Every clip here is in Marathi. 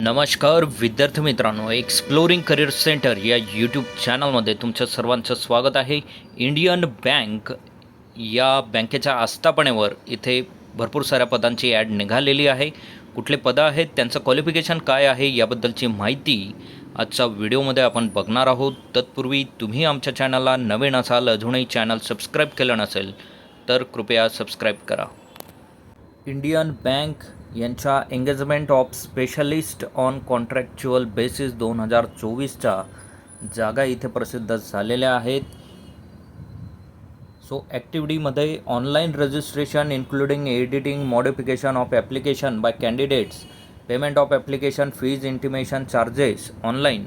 नमस्कार विद्यार्थी मित्रांनो एक्सप्लोरिंग करिअर सेंटर या यूट्यूब चॅनलमध्ये तुमच्या सर्वांचं स्वागत आहे. इंडियन बँक या बँकेच्या आस्थापनेवर इथे भरपूर साऱ्या पदांची ॲड निघालेली आहे. कुठले पदं आहेत त्यांचं क्वालिफिकेशन काय आहे याबद्दलची माहिती आजच्या व्हिडिओमध्ये आपण बघणार आहोत. तत्पूर्वी तुम्ही आमच्या चॅनलला नवीन असाल अजूनही चॅनल सबस्क्राईब केलं नसेल तर कृपया सबस्क्राईब करा. इंडियन बँक यांच्या engagement of specialist on contractual basis दोन हजार चोवीसच्या जागा इथे प्रसिद्ध झालेल्या आहेत. So ॲक्टिव्हिटीमध्ये online registration including editing modification of application by candidates payment of application fees intimation charges online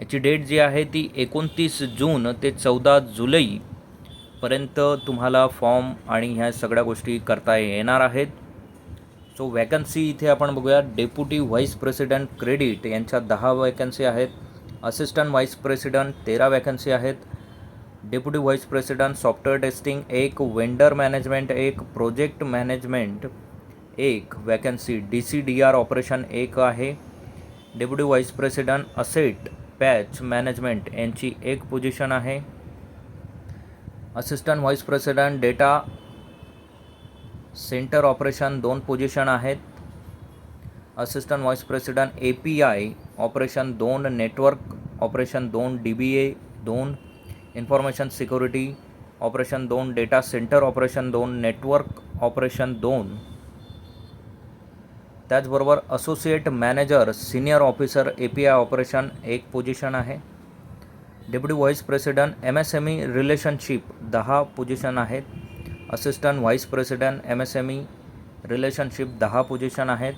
याची डेट जी आहे ती एकोणतीस जून ते चौदा जुलैपर्यंत तुम्हाला फॉर्म आणि ह्या सगळ्या गोष्टी करता येणार आहेत. सो वॅकन्सी इथे आपण बघूया. डेप्युटी व्हाईस प्रेसिडेंट क्रेडिट यांच्या दहा वॅकन्सी आहेत. असिस्टंट व्हाईस प्रेसिडेंट तेरा वॅकन्सी आहेत. Deputy vice president software testing एक वेंडर मॅनेजमेंट एक प्रोजेक्ट मॅनेजमेंट एक vacancy D C D R operation एक आहे. Deputy vice president asset patch management यांची एक पोझिशन आहे. Assistant vice president data centre operation दोन पोझिशन आहेत. Assistant vice president A P I operation दोन नेटवर्क ऑपरेशन दोन डी बी ए दोन इन्फॉर्मेशन सिक्युरिटी ऑपरेशन दोन डेटा सेंटर ऑपरेशन दोन नेटवर्क ऑपरेशन दोन. त्याचबरोबर associate manager senior officer A P I operation एक पोझिशन आहे. Deputy vice president M S M E relationship दहा पोझिशन आहेत. Assistant vice president M S M E relationship दहा पोझिशन आहेत.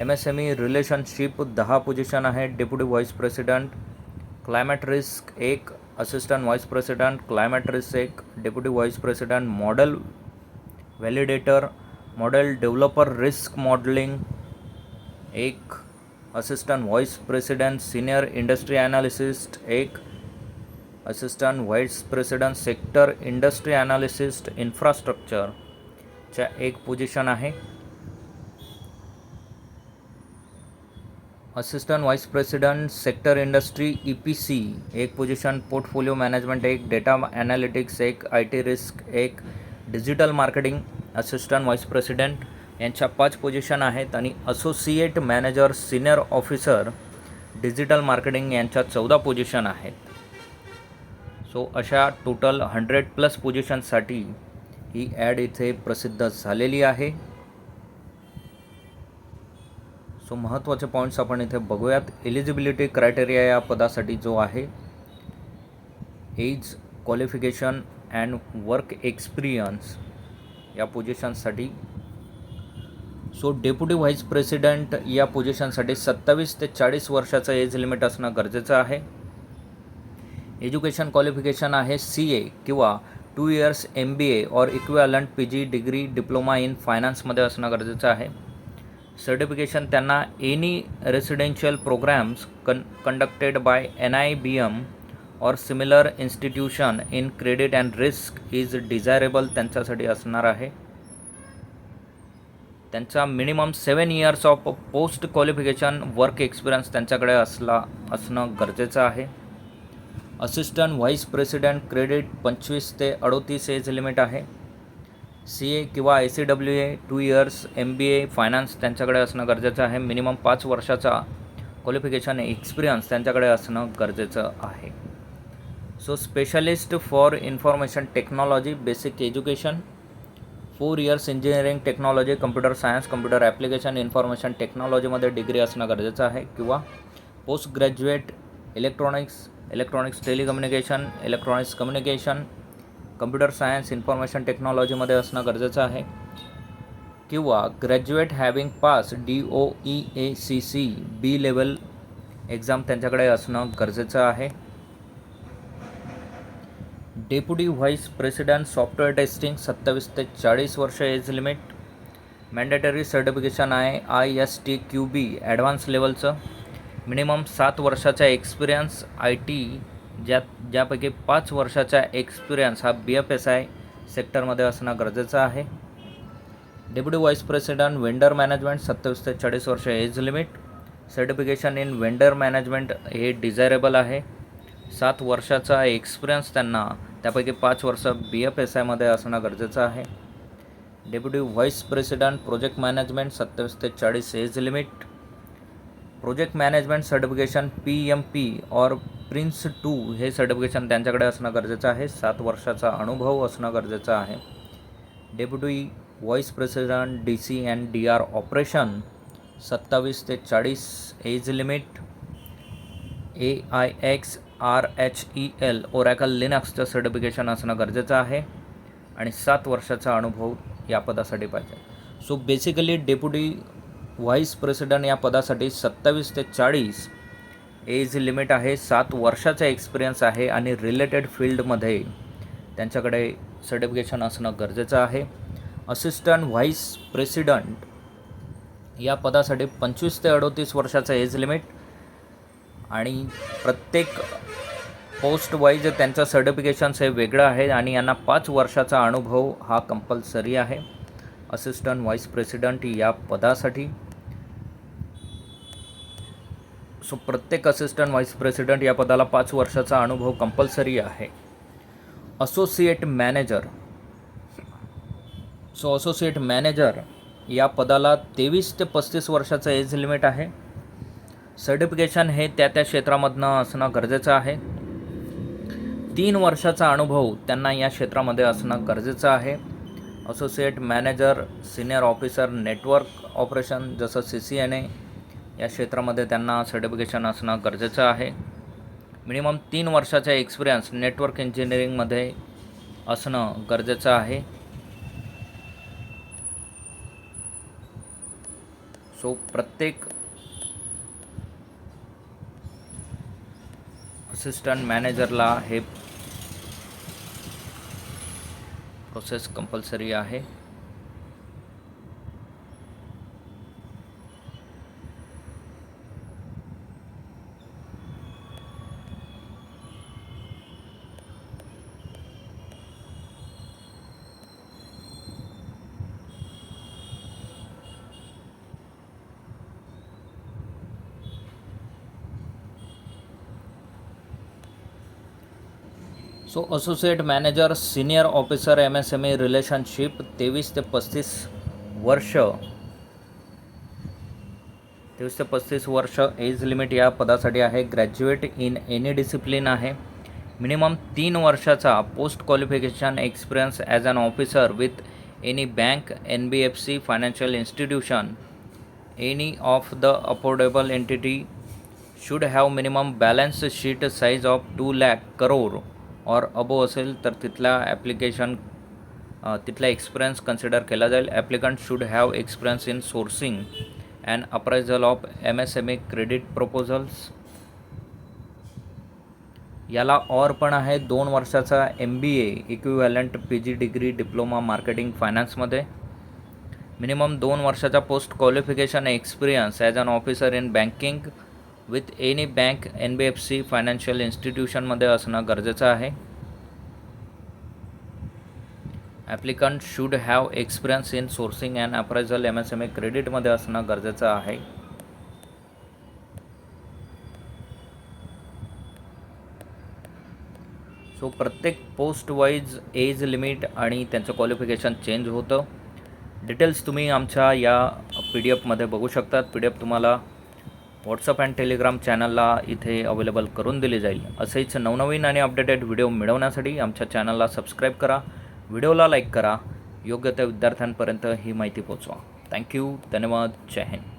M S M E relationship दहा पोझिशन आहेत. Deputy vice president climate risk एक. Assistant vice president climate risk एक. Deputy vice president model validator model developer risk modelling एक. Assistant vice president senior industry analyst एक. Assistant vice president sector industry analyst इन्फ्रास्ट्रक्चरच्या एक पोझिशन आहे. Assistant vice president sector industry E P C एक पोझिशन पोर्टफोलिओ मॅनेजमेंट एक डेटा ॲनालिटिक्स एक आय टी रिस्क एक digital marketing assistant vice president यांच्या पाच पोझिशन आहेत आणि associate manager senior officer digital marketing यांच्या चौदा पोझिशन आहेत. सो अशा टोटल हंड्रेड प्लस पोझिशनसाठी ही ॲड इथे प्रसिद्ध झालेली आहे. सो महत्त्वाचे पॉईंट्स आपण इथे बघूयात. एलिजिबिलिटी क्रायटेरिया या पदासाठी जो आहे age qualification and work experience या पोझिशनसाठी सो डेप्युटी व्हाईस प्रेसिडेंट या पोझिशनसाठी सत्तावीस ते चाळीस वर्षाचं एज लिमिट असणं गरजेचं आहे. एज्युकेशन क्वालिफिकेशन आहे सी ए किंवा two years M B A or equivalent P G degree diploma in फायनान्समध्ये असणं गरजेचं आहे. सर्टिफिकेशन त्यांना any residential programmes con conducted by N I B M or similar institution in credit and risk is desirable त्यांच्यासाठी असणार आहे. त्यांचा minimum seven years of post qualification work experience त्यांच्याकडे असला असणं गरजेचं आहे. असिस्टंट व्हाईस प्रेसिडेंट क्रेडिट पंचवीस ते अडोतीस एज लिमिट आहे. सी ए किंवा A C W A two years M B A finance त्यांच्याकडे असणं गरजेचं आहे. मिनिमम पाच वर्षाचा क्वालिफिकेशन एक्सपिरियन्स त्यांच्याकडे असणं गरजेचं आहे. So specialist for information technology basic education four years engineering technology computer science computer application information टेक्नॉलॉजीमध्ये डिग्री असणं गरजेचं आहे. किंवा post graduate electronics electronics telecommunication electronics communication computer science information टेक्नॉलॉजीमध्ये असणं गरजेचं आहे. किंवा graduate having pass D O E A C C B level exam त्यांच्याकडे असणं गरजेचं आहे. Deputy vice president software testing सत्तावीस ते चाळीस वर्ष एज लिमिट मॅन्डेटरी सर्टिफिकेशन आहे I S T Q B advance लेवलचं minimum सात वर्षाचा एक्सपिरियन्स आय टी ज्यात ज्यापैकी पाच वर्षाचा एक्सपिरियन्स हा बी एफ एस आय सेक्टरमध्ये असणं गरजेचं आहे. Deputy vice president vendor management सत्तावीस ते चाळीस वर्ष age limit certification in vendor management हे डिझायरेबल आहे. सात वर्षाचा एक्सपिरियन्स त्यांना त्यापैकी पाच वर्ष बी एफ एस आयमध्ये असणं गरजेचं आहे. Deputy vice president project management सत्तावीस ते चाळीस age limit project management certification P M P or prince two हे सर्टिफिकेशन त्यांच्याकडे असणं गरजेचं आहे. सात वर्षाचा अनुभव असणं गरजेचं आहे. Deputy vice president D C and D R operation सत्तावीस ते चाळीस age limit A I X R H E L Oracle लिनक्सचं certification असणं गरजेचं आहे आणि सात वर्षाचा अनुभव या पदासाठी पाहिजे. So basically deputy vice president या पदासाठी सत्तावीस ते चाळीस एज लिमिट आहे सात वर्षाचा एक्सपिरियन्स आहे आणि रिलेटेड फील्डमध्ये त्यांच्याकडे सर्टिफिकेशन असणं गरजेचं आहे. असिस्टंट व्हाईस प्रेसिडंट या पदासाठी पंचवीस ते अडोतीस वर्षाचं एज लिमिट आणि प्रत्येक पोस्ट वाईज त्यांचं सर्टिफिकेशन्स हे वेगळं आहे आणि यांना पाच वर्षाचा अनुभव हा कंपल्सरी आहे. असिस्टंट व्हाईस प्रेसिडंट या पदासाठी सो प्रत्येक असिस्टंट व्हाईस प्रेसिडंट या पदाला पाच वर्षाचा अनुभव कंपल्सरी आहे. Associate manager so associate manager या पदाला तेवीस ते पस्तीस वर्षाचं एज लिमिट आहे. सर्टिफिकेशन हे त्या त्या क्षेत्रामधनं असणं गरजेचं आहे. तीन वर्षाचा अनुभव त्यांना या क्षेत्रामध्ये असणं गरजेचं आहे. Associate manager senior officer network operation जसं सी सी एन ए या क्षेत्रामध्ये त्यांना सर्टिफिकेशन असणं गरजेचं आहे. मिनिमम तीन वर्षाचा एक्सपिरियन्स नेटवर्क इंजिनिअरिंगमध्ये असणं गरजेचं आहे. सो प्रत्येक असिस्टंट मॅनेजरला हे प्रोसेस कंपल्सरी आहे. So associate manager senior officer M S M E relationship तेवीस ते पस्तीस वर्ष. तेवीस ते पस्तीस वर्ष एज लिमिट या पदासाठी आहे. ग्रॅज्युएट इन एनी डिसिप्लिन आहे. मिनिमम तीन वर्षाचा post qualification experience as an officer with any bank N B F C financial institution any of the affordable entity should have minimum balance sheet size of two lakh crore or above असेल तर तिथला ॲप्लिकेशन तिथला एक्सपिरियन्स कन्सिडर केला जाईल. Applicant should have experience in sourcing and appraisal of M S M A credit proposals याला ऑर पण आहे. दोन वर्षाचा M B A equivalent P G degree diploma marketing फायनान्समध्ये मिनिमम दोन वर्षाचा post qualification experience as an officer in banking with any bank N B F C financial इन्स्टिट्यूशनमध्ये असणं गरजेचं आहे. Applicant should have experience in sourcing and appraisal M S M E क्रेडिटमध्ये असणं गरजेचं आहे. सो प्रत्येक पोस्ट वाईज एज लिमिट आणि त्यांचं क्वालिफिकेशन चेंज होतं. डिटेल्स तुम्ही आमच्या या पी डी एफमध्ये बघू शकतात. पी डी एफ तुम्हाला व्हॉट्सअप अँड टेलिग्राम चॅनलला इथे अवेलेबल करून दिली जाईल. असेच नवनवीन आणि अपडेटेड व्हिडिओ मिळवण्यासाठी आमच्या चॅनलला सबस्क्राईब करा. व्हिडिओला लाईक करा. योग्य त्या विद्यार्थ्यांपर्यंत ही माहिती पोचवा थँक्यू धन्यवाद. जय हिंद.